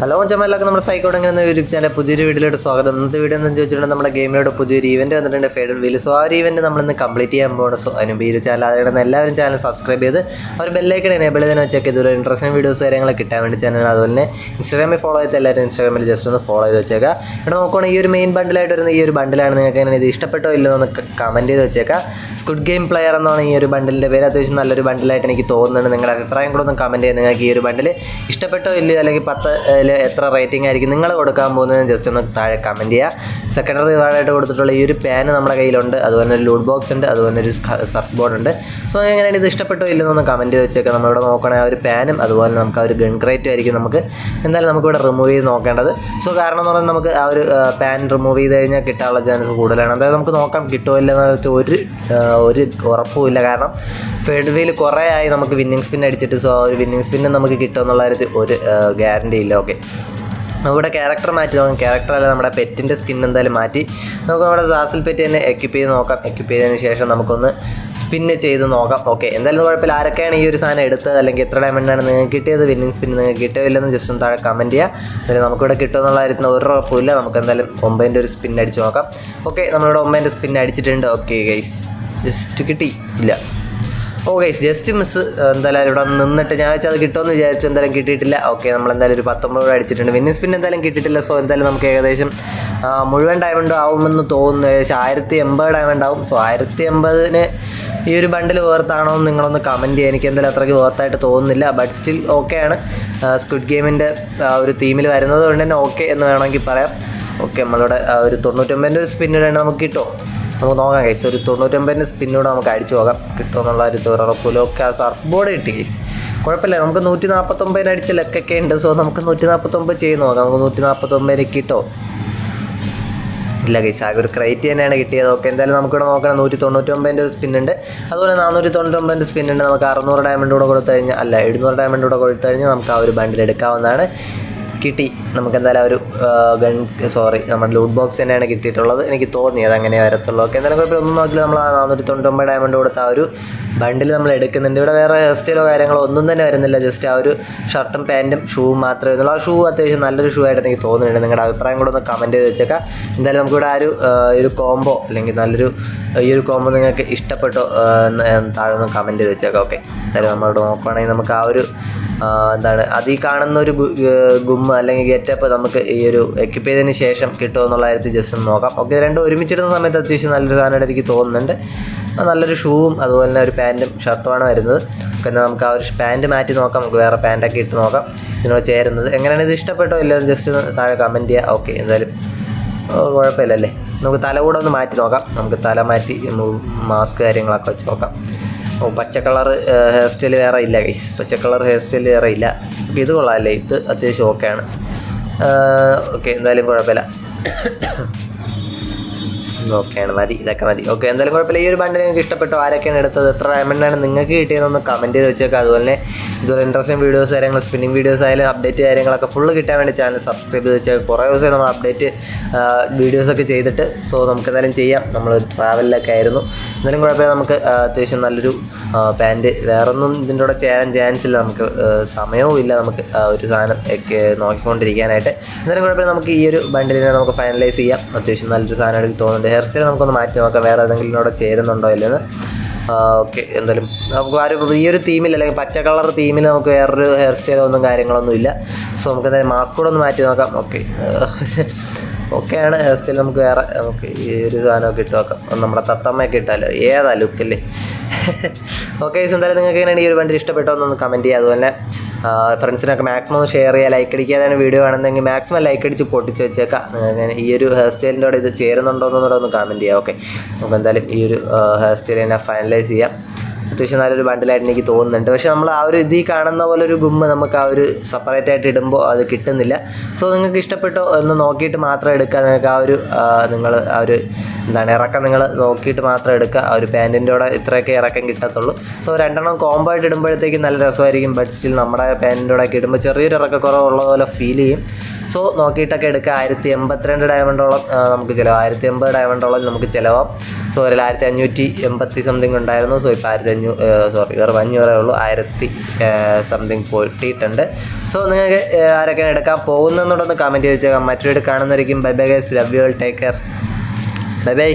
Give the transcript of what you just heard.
Hello ചമ്മലൊക്കെ നമ്മുടെ സൈക്കോട് എങ്ങനെ YouTube channel പുതിയൊരു വീഡിയോയിലോട്ട് സ്വാഗതം. ഇന്നത്തെ വീഡിയോ എന്ന് ചോദിച്ചിട്ടുണ്ടെങ്കിൽ നമ്മുടെ ഗെയിമിലോട്ട് പുതിയൊരു ഇവന്റ് വന്നിട്ടുണ്ട് ഫേഡൽ വീൽ സോ ആ ഒരു ഈവന്റ് നമ്മളിന്ന് കംപ്ലീറ്റ് ചെയ്യാൻ പോകുന്നത് സോ അതിനും ഈ ഒരു ചാനൽ അതായത് എല്ലാവരും ചാനൽ സബ്സ്ക്രൈബ് ചെയ്ത് ഒരു ബെല്ലൈക്കൺ എനേബിൾ ചെയ്തെന്ന് വെച്ചാൽ ഇതൊരു ഇൻട്രസ്റ്റിംഗ് വീഡിയോസ് കാര്യങ്ങൾ കിട്ടാൻ വേണ്ടി ചാനൽ അതുപോലെ തന്നെ ഇൻസ്റ്റാഗ്രാമിൽ ഫോളോ ചെയ്ത് എല്ലാവരും ഇൻസ്റ്റാഗ്രാമിൽ ജസ്റ്റ് ഒന്ന് ഫോളോ ചെയ്ത് വെച്ചേക്കാം. ഇവിടെ നോക്കുകയാണെങ്കിൽ ഈ ഒരു മെയിൻ ബണ്ടിലായിട്ട് വരുന്ന ഈ ഒരു ബണ്ടിലാണ് നിങ്ങൾക്ക് എങ്ങനെ ഇത് ഇഷ്ടപ്പെട്ടോ ഇല്ലോ എന്ന് കമന്റ് ചെയ്ത് വെച്ചേക്കാം. സ്കുഡ് ഗെയിം പ്ലെയർ എന്നാണ് ഈ ഒരു ബണ്ടിലിന്റെ പേര്. അത്യാവശ്യം നല്ലൊരു ബണ്ടിലായിട്ട് എനിക്ക് തോന്നുന്നുണ്ട്. നിങ്ങളുടെ അഭിപ്രായം കൂടെ ഒന്ന് കമന്റ് ചെയ്ത് നിങ്ങൾക്ക് ഈ ഒരു ബണ്ടിൽ ഇഷ്ടപ്പെട്ടോ ഇല്ലയോ? അല്ലെങ്കിൽ പത്ത് ൽ എത്ര റേറ്റിംഗ് ആയിരിക്കും? നിങ്ങൾ കൊടുക്കാൻ പോകുന്നത് ജസ്റ്റ് ഒന്ന് താഴെ കമന്റ് ചെയ്യുക സെക്കൻഡറി റിവാർഡായിട്ട് കൊടുത്തിട്ടുള്ള ഈ ഒരു പാന് നമ്മുടെ കയ്യിലുണ്ട്. അതുപോലെ ഒരു ലൂട്ട് ബോക്സ് ഉണ്ട്. അതുപോലെ ഒരു സർഫ് ബോർഡ് ഉണ്ട്. സോ എങ്ങനെയാണ് ഇത് ഇഷ്ടപ്പെട്ടോ ഇല്ലെന്ന് ഒന്ന് കമന്റ് ചെയ്ത് വെച്ചേക്കാം. നമ്മളിവിടെ നോക്കണേ ആ ഒരു പാനും അതുപോലെ നമുക്ക് ആ ഒരു ഗൺ ക്രേറ്റും ആയിരിക്കും നമുക്ക് എന്തായാലും നമുക്കിവിടെ റിമൂവ് ചെയ്ത് നോക്കേണ്ടത്. സോ കാരണം എന്ന് പറഞ്ഞാൽ നമുക്ക് ആ ഒരു പാൻ റിമൂവ് ചെയ്ത് കഴിഞ്ഞാൽ കിട്ടാനുള്ള ചാൻസ് കൂടുതലാണ്. അതായത് നമുക്ക് നോക്കാം കിട്ടുമോ ഇല്ലെന്ന് വെച്ചാൽ ഒരു ഒരു ഒരു ഉറപ്പുമില്ല കാരണം ഫേഡ് വീൽ കുറേ ആയി നമുക്ക് വിന്നിങ് സ്പിൻ അടിച്ചിട്ട് സോ ഒരു വിന്നിങ് സ്പിന്നും നമുക്ക് കിട്ടുമെന്നുള്ള കാര്യത്തിൽ ഒരു ഗ്യാരണ്ടി ഇല്ല. ഓക്കെ നമ്മുടെ ക്യാരക്ടർ മാറ്റി നോക്കാം. ക്യാരക്ടർ അല്ല നമ്മുടെ പെറ്റിന്റെ സ്കിൻ എന്തായാലും മാറ്റി. നമുക്ക് നമ്മുടെ സാസിൽ പെറ്റ് തന്നെ എക്യുപ്പ് ചെയ്ത് നോക്കാം. എക്യുപ്പ് ചെയ്തതിന് ശേഷം നമുക്കൊന്ന് സ്പിന്ന് ചെയ്ത് നോക്കാം. ഓക്കെ എന്തായാലും കുഴപ്പമില്ല. ആരൊക്കെയാണ് ഈ ഒരു സാധനം എടുത്തത്? അല്ലെങ്കിൽ എത്ര ഡയമണ്ടാണ് നിങ്ങൾക്ക് കിട്ടിയത്? വിന്നിങ് സ്പിൻ നിങ്ങൾക്ക് കിട്ടിയോ? ഇല്ലെന്ന് ജസ്റ്റ് ഒന്ന് താഴെ കമന്റ് ചെയ്യുക എന്തായാലും നമുക്കിവിടെ കിട്ടുമെന്നുള്ള കാര്യത്തിന് ഒരു ഉറപ്പില്ല നമുക്ക് എന്തായാലും ഒമ്പതിന്റെ ഒരു സ്പിൻ അടിച്ച് നോക്കാം. ഓക്കെ നമ്മളിവിടെ ഒമ്പതിന്റെ സ്പിൻ അടിച്ചിട്ടുണ്ട്. ഓക്കെ ഗൈസ് ജസ്റ്റ് കിട്ടി. ഇല്ല. ഓ ഗൈസ് ജസ്റ്റ് മിസ് എന്തായാലും ഇവിടെ നിന്നിട്ട് ഞാൻ വെച്ചാൽ അത് കിട്ടുമെന്ന് വിചാരിച്ചു എന്തായാലും കിട്ടിയിട്ടില്ല. ഓക്കെ നമ്മൾ എന്തായാലും ഒരു പത്തൊമ്പത് രൂപ അടിച്ചിട്ടുണ്ട്. വിന്നിങ് സ്പിൻ എന്തായാലും കിട്ടിയിട്ടില്ല സോ എന്തായാലും നമുക്ക് ഏകദേശം മുഴുവൻ ഡയമണ്ട് ആവുമെന്ന് തോന്നുന്നു. ഏകദേശം ആയിരത്തി എൺപത് ഡയമണ്ട് ആവും. സോ ആയിരത്തി എൺപതിന് ഈ ഒരു ബണ്ടിൽ വേർത്താണോ എന്ന് നിങ്ങളൊന്ന് കമന്റ് ചെയ്യുക എനിക്ക് എന്തായാലും അത്രയ്ക്ക് വേർത്തായിട്ട് തോന്നുന്നില്ല ബട്ട് സ്റ്റിൽ ഓക്കെയാണ് സ്ക്വിഡ് ഗെയിമിന്റെ ഒരു തീമിൽ വരുന്നത് കൊണ്ട് തന്നെ ഓക്കെ എന്ന് വേണമെങ്കിൽ പറയാം. ഓക്കെ നമ്മളിവിടെ ഒരു തൊണ്ണൂറ്റൊമ്പതിന്റെ ഒരു സ്പിന്നിടേണ്ട നമുക്ക് കിട്ടുമോ നമുക്ക് നോക്കാം കേസ് ഒരു തൊണ്ണൂറ്റൊമ്പതിന്റെ സ്പിന്നോട് നമുക്ക് അടിച്ചു പോകാം. കിട്ടുമെന്നുള്ള ഒരു ഉറപ്പില്ല ഒക്കെ ആ സർഫ് ബോർഡ് കിട്ടി കേസ് കുഴപ്പമില്ല. നമുക്ക് നൂറ്റി നാൽപ്പത്തൊമ്പതിന് അടിച്ച ലക്കൊക്കെ ഉണ്ട്. സോ നമുക്ക് നൂറ്റി നാൽപ്പത്തൊമ്പത് ചെയ്ത് നോക്കാം. നമുക്ക് നൂറ്റി നാൽപ്പത്തൊമ്പതിന് കിട്ടോ? ഇല്ല ഗൈസ് ആ ഒരു ക്രൈറ്റ് തന്നെയാണ് കിട്ടിയത്. ഓക്കെ എന്തായാലും നമുക്കിവിടെ നോക്കണം. നൂറ്റി തൊണ്ണൂറ്റൊമ്പതിന്റെ ഒരു സ്പിന്നുണ്ട് അതുപോലെ നാനൂറ്റി തൊണ്ണൂറ്റൊമ്പതിന്റെ സ്പിന്നുണ്ട് നമുക്ക് അറുന്നൂറ് ഡയമണ്ട് കൂടെ കൊടുത്തു കഴിഞ്ഞാൽ അല്ല എഴുന്നൂറ് ഡയമണ്ട് കൂടെ കൊടുത്തു കഴിഞ്ഞാൽ നമുക്ക് ആ ഒരു ബണ്ടിൽ എടുക്കാവുന്നതാണ്. കിട്ടി. നമുക്ക് എന്തായാലും ഒരു ഗൺ സോറി നമ്മുടെ ലൂട്ട് ബോക്സ് തന്നെയാണ് കിട്ടിയിട്ടുള്ളത്. എനിക്ക് തോന്നി അത് അങ്ങനെ വരത്തുള്ളൂ. ഓക്കെ എന്തായാലും കുഴപ്പമില്ല. ഒന്നും നോക്കില്ല. നമ്മൾ ആ നാനൂറ്റി തൊണ്ണൂറ്റൊമ്പത് ഡയമണ്ട് കൊടുത്ത ആ ഒരു ബണ്ടിൽ നമ്മൾ എടുക്കുന്നുണ്ട്. ഇവിടെ വേറെ ഹെയർ സ്റ്റൈലോ കാര്യങ്ങളോ ഒന്നും തന്നെ വരുന്നില്ല. ജസ്റ്റ് ആ ഒരു ഷർട്ടും പാന്റും ഷൂവും മാത്രമേ വരുന്നുള്ളൂ. ആ ഷൂ അത്യാവശ്യം നല്ലൊരു ഷൂ ആയിട്ട് എനിക്ക് തോന്നുന്നുണ്ട്. നിങ്ങളുടെ അഭിപ്രായം കൂടെ ഒന്ന് കമന്റ് ചെയ്ത് വെച്ചേക്കാം. എന്തായാലും നമുക്കിവിടെ ആ ഒരു ഒരു കോംബോ അല്ലെങ്കിൽ നല്ലൊരു ഈ ഒരു കോംബോ നിങ്ങൾക്ക് ഇഷ്ടപ്പെട്ടോ താഴെ ഒന്ന് കമന്റ് ചെയ്ത് വെച്ചേക്കാം. ഓക്കെ എന്തായാലും നമ്മളോട് നോക്കുകയാണെങ്കിൽ നമുക്ക് ആ ഒരു എന്താണ് അത് ഈ കാണുന്ന ഒരു ഗുമ്മ അല്ലെങ്കിൽ ഗെറ്റപ്പ് നമുക്ക് ഈ ഒരു എക്യുപ്പ് ചെയ്തതിന് ശേഷം കിട്ടുമോ എന്നുള്ള കാര്യത്തിൽ ജസ്റ്റ് ഒന്ന് നോക്കാം. ഓക്കെ രണ്ടും ഒരുമിച്ചിടുന്ന സമയത്ത് അത്യാവശ്യം നല്ലൊരു സാധനമായിട്ട് എനിക്ക് തോന്നുന്നുണ്ട്. നല്ലൊരു ഷൂവും അതുപോലെ തന്നെ ഒരു പാന്റും ഷർട്ടുമാണ് വരുന്നത്. പിന്നെ നമുക്ക് ആ ഒരു പാന്റ് മാറ്റി നോക്കാം. നമുക്ക് വേറെ പാന്റൊക്കെ ഇട്ട് നോക്കാം. ഇതിനോട് ചേരുന്നത്. എങ്ങനെയാണ് ഇത് ഇഷ്ടപ്പെട്ടോ? ഇല്ലയോ? ജസ്റ്റ് താഴെ കമന്റ് ചെയ്യുക ഓക്കെ എന്തായാലും കുഴപ്പമില്ലല്ലേ? നമുക്ക് തല കൂടെ ഒന്ന് മാറ്റി നോക്കാം. നമുക്ക് തല മാറ്റി മാസ്ക് കാര്യങ്ങളൊക്കെ വെച്ച് നോക്കാം. പച്ച കളർ ഹെയർ സ്റ്റൈൽ വേറെ ഇല്ല ഗൈസ് പച്ച കളർ ഹെയർ സ്റ്റൈൽ വേറെ ഇല്ല. ഇത് കൊള്ളാമല്ലേ ഇത് അത്യാവശ്യം ഓക്കെയാണ് ഓക്കെ എന്തായാലും കുഴപ്പമില്ല. ഓക്കെയാണ്. മതി. ഇതൊക്കെ മതി. ഓക്കെ. എന്തായാലും കുഴപ്പമില്ല. ഈ ഒരു ബണ്ടിൽ നിങ്ങൾക്ക് ഇഷ്ടപ്പെട്ടോ? ആരൊക്കെയാണ് എടുത്തത്? എത്ര ഡയമണ്ടാണ് നിങ്ങൾക്ക് കിട്ടിയതെന്നൊന്ന് കമന്റ് ചെയ്ത് വെച്ചേക്കാം. അതുപോലെ തന്നെ ഇതുപോലെ ഇൻട്രസ്റ്റിംഗ് വീഡിയോസ് കാര്യങ്ങൾ സ്പിന്നിങ് വീഡിയോസ് ആയാലും അപ്ഡേറ്റ് കാര്യങ്ങളൊക്കെ ഫുള്ള് കിട്ടാൻ വേണ്ടി ചാനൽ സബ്സ്ക്രൈബ് ചെയ്ത് വെച്ചാൽ കുറേ ദിവസമായി നമ്മൾ അപ്ഡേറ്റ് വീഡിയോസൊക്കെ ചെയ്തിട്ട്. സോ നമുക്ക് എന്തായാലും ചെയ്യാം. നമ്മൾ ട്രാവലിലൊക്കെ ആയിരുന്നു. എന്തായാലും കുഴപ്പമില്ല. നമുക്ക് അത്യാവശ്യം നല്ലൊരു പാന്റ് വേറൊന്നും ഇതിന്റെ കൂടെ ചേരാൻ ചാൻസ് ഇല്ല. നമുക്ക് സമയവും ഇല്ല നമുക്ക് ഒരു സാധനം ഒക്കെ നോക്കിക്കൊണ്ടിരിക്കാനായിട്ട്. എന്നാലും കുഴപ്പമില്ല. നമുക്ക് ഈ ഒരു ബണ്ടിലിനെ നമുക്ക് ഫൈനലൈസ് ചെയ്യാം. അത്യാവശ്യം നല്ലൊരു സാധനം തോന്നുന്നുണ്ട്. ഹെയർ സ്റ്റൈൽ നമുക്കൊന്ന് മാറ്റി നോക്കാം. വേറെ ഏതെങ്കിലും കൂടെ ചേരുന്നുണ്ടോ ഇല്ലെന്ന് ഓക്കെ എന്തായാലും നമുക്ക് ആ ഒരു ഈ ഒരു തീമിൽ അല്ലെങ്കിൽ പച്ച കളർ തീമിൽ നമുക്ക് വേറൊരു ഹെയർ സ്റ്റൈലോ ഒന്നും കാര്യങ്ങളൊന്നും ഇല്ല. സോ നമുക്ക് എന്തായാലും മാസ്ക് കൂടെ ഒന്ന് മാറ്റി നോക്കാം. ഓക്കെ. ഓക്കെയാണ് ഹെയർ സ്റ്റൈൽ നമുക്ക് വേറെ നമുക്ക് ഈ ഒരു സാധനമൊക്കെ ഇട്ട് നോക്കാം. നമ്മുടെ തത്തമ്മയൊക്കെ ഇട്ടാലോ? ഏതാ ലുക്കല്ലേ ഓക്കെ എന്തായാലും നിങ്ങൾക്ക് എങ്ങനെയാണ് ഈ ഒരു വണ്ടി ഇഷ്ടപ്പെട്ടോ എന്നൊന്ന് കമന്റ് ചെയ്യുക. അതുപോലെ ഫ്രണ്ട്സിനൊക്കെ മാക്സിമം ഷെയർ ചെയ്യുക ലൈക്ക് അടിക്കാതാണ് വീഡിയോ കാണുന്നതെങ്കിൽ മാക്സിമം ലൈക്ക് അടിച്ച് പൊട്ടിച്ച് വെച്ചേക്കാം. ഈ ഒരു ഹെയർ സ്റ്റൈലിന്റെ ഇത് ചേരുന്നുണ്ടോ എന്നുള്ളതൊന്ന് കമന്റ് ചെയ്യാം ഓക്കെ നമുക്ക് എന്തായാലും ഈ ഒരു ഹെയർ സ്റ്റൈൽ തന്നെ ഫൈനലൈസ് ചെയ്യാം. അത്യാവശ്യം നല്ലൊരു ബണ്ടിലായിട്ട് എനിക്ക് തോന്നുന്നുണ്ട്. പക്ഷേ നമ്മൾ ആ ഒരു ഇതിൽ കാണുന്ന പോലെ ഒരു ഗുമ്മ നമുക്ക് ആ ഒരു സെപ്പറേറ്റ് ആയിട്ട് ഇടുമ്പോൾ അത് കിട്ടുന്നില്ല. സോ നിങ്ങൾക്ക് ഇഷ്ടപ്പെട്ടോ എന്ന് നോക്കിയിട്ട് മാത്രം എടുക്കുക നിങ്ങൾക്ക് ആ ഒരു നിങ്ങൾ ആ ഒരു എന്താണ് ഇറക്കം നിങ്ങൾ നോക്കിയിട്ട് മാത്രം എടുക്കുക ആ ഒരു പാന്റിന്റെ കൂടെ ഇത്രയൊക്കെ ഇറക്കം കിട്ടത്തുള്ളൂ. സോ രണ്ടെണ്ണം കോംബോ ആയിട്ട് ഇടുമ്പോഴത്തേക്കും നല്ല രസമായിരിക്കും. ബട്ട് സ്റ്റിൽ നമ്മുടെ പാന്റിന്റെ കൂടെ ഒക്കെ ഇടുമ്പോൾ ചെറിയൊരു ഇറക്കക്കുറവുള്ള പോലെ ഫീൽ ചെയ്യും. സോ നോക്കിയിട്ടൊക്കെ എടുക്കുക. ആയിരത്തി എൺപത്തിരണ്ട് ഡയമണ്ടോളം നമുക്ക് ചിലവ്. ആയിരത്തി എൺപത് ഡയമണ്ടോളം നമുക്ക് ചിലവാം. സോ ഒരു ആയിരത്തി അഞ്ഞൂറ്റി എൺപത്തി സംതിങ് ഉണ്ടായിരുന്നു. സോ ഇപ്പോൾ ആയിരത്തി അഞ്ഞൂ സോറി വെറും അഞ്ഞൂറേ ഉള്ളൂ. ആയിരത്തി സംതിങ് പൊട്ടിയിട്ടുണ്ട്. സോ നിങ്ങൾക്ക് ആരൊക്കെ എടുക്കാൻ പോകുന്നതെന്നോടൊന്ന് കമന്റ് ചോദിച്ചേക്കാം മറ്റൊരു കാണുന്നതായിരിക്കും. Bye bye guys love you take care bye bye